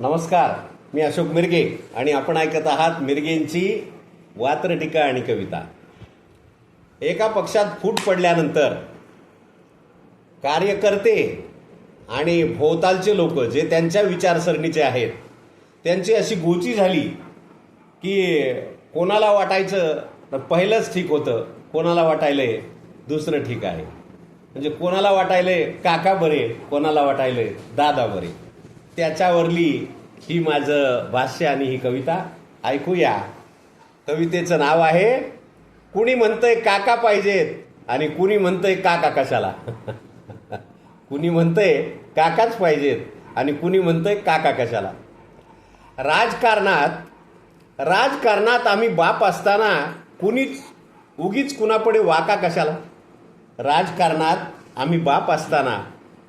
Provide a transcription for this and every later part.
नमस्कार मी अशोक मिरगे आणि आपण ऐकत आहात मिरगेंची वात्रटिका आणि कविता. एका पक्षात फूट पडल्यानंतर कार्यकर्ते आणि भोवतालचे लोक जे त्यांच्या विचारसरणीचे आहेत त्यांची अशी गोची झाली की कोणाला वाटायचं तर पहिलंच ठीक होतं कोणाला वाटायलंय दुसरं ठीक आहे. म्हणजे कोणाला वाटायलंय काका बरे कोणाला वाटायलंय दादा बरे. त्याच्यावरली ही माझं भाष्य आणि ही कविता ऐकूया. कवितेचं नाव आहे कुणी म्हणतंय काका पाहिजेत आणि कुणी म्हणतंय काका कशाला? कुणी म्हणतंय काकाच पाहिजेत आणि कुणी म्हणतंय काका कशाला? राजकारणात राजकारणात आम्ही बाप असताना कुणीच उगीच कुणापुढे वाका कशाला? राजकारणात आम्ही बाप असताना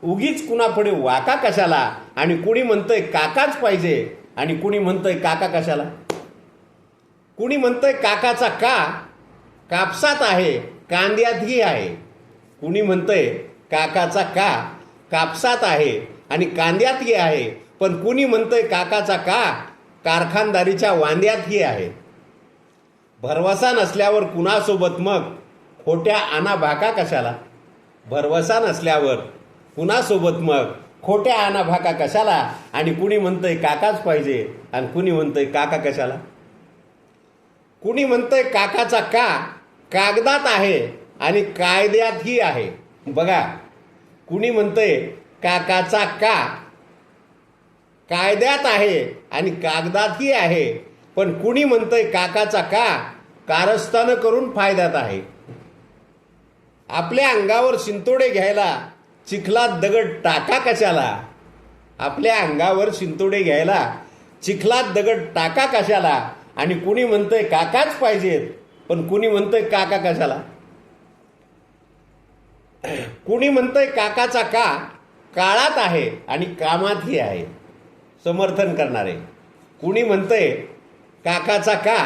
उगीच कुणापुढे वाका कशाला? आणि कुणी म्हणतंय काकाच पाहिजे आणि कुणी म्हणतंय काका कशाला? कुणी म्हणतंय काकाचा का? कापसात आहे कांद्यातही आहे. कुणी म्हणतंय काकाचा का? कापसात आहे आणि कांद्यातही आहे. पण कुणी म्हणतंय काकाचा का? कारखानदारीच्या वांद्यातही आहे. भरवसा नसल्यावर कुणासोबत मग खोट्या आणा भाका कशाला? भरवसा नसल्यावर कुणासोबत मग? खोट्या आना भाका कशाला? आणि कुणी म्हणतंय काकाच पाहिजे? आणि कुणी म्हणतंय काका कशाला? कुणी म्हणतंय काकाचा का? कागदात आहे आणि कायद्यातही आहे. बघा कुणी म्हणतंय काकाचा का? कायद्यात आहे आणि कागदातही आहे. पण कुणी म्हणतंय काकाचा का? कारस्थानं करून फायद्यात आहे. आपल्या अंगावर शिंतोडे घ्यायला चिखलात दगड टाका कशाला? आपल्या अंगावर शिंतोडे घ्यायला. चिखलात दगड टाका कशाला? आणि कुणी म्हणतंय काकाच पाहिजेत पण कुणी म्हणतंय काका कशाला? कुणी म्हणतंय काकाचा का काळात आहे आणि कामातही आहे? समर्थन करणारे. कुणी म्हणतंय काकाचा का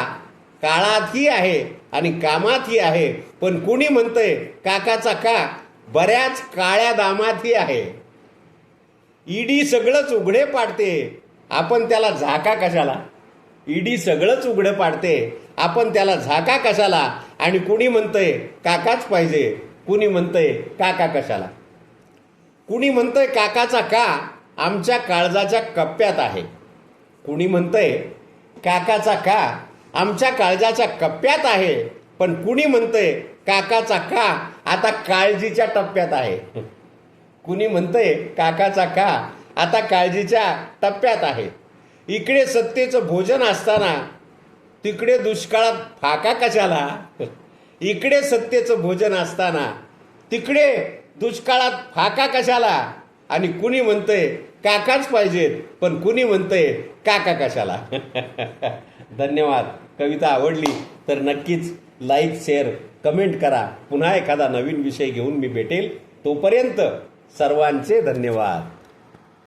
काळातही आहे आणि कामातही आहे पण कुणी म्हणतंय काकाचा का बऱ्याच काळ्या दामातही आहे. ईडी सगळंच उघडे पाडते. आपण त्याला झाका कशाला? ईडी सगळंच उघडं पाडते. आपण त्याला झाका कशाला? आणि कुणी म्हणतंय काकाच पाहिजे? कुणी म्हणतंय काका कशाला? कुणी म्हणतंय काकाचा का आमच्या काळजाच्या कप्प्यात आहे? कुणी म्हणतंय काकाचा का आमच्या काळजाच्या कप्प्यात आहे? पण कुणी म्हणतंय काकाचा का आता काळजीच्या टप्प्यात आहे. कुणी म्हणतंय काकाचा का आता काळजीच्या टप्प्यात आहे. इकडे सत्तेचं भोजन असताना तिकडे दुष्काळात फाका कशाला? इकडे सत्तेचं भोजन असताना तिकडे दुष्काळात फाका कशाला? आणि कुणी म्हणतंय काकाच पाहिजेत. पण कुणी म्हणतंय काका कशाला? धन्यवाद. कविता आवडली तर नक्कीच लाईक शेअर कमेंट करा. पुन्हा एखादा नवीन विषय घेऊन मी भेटेल. तोपर्यंत सर्वांचे धन्यवाद.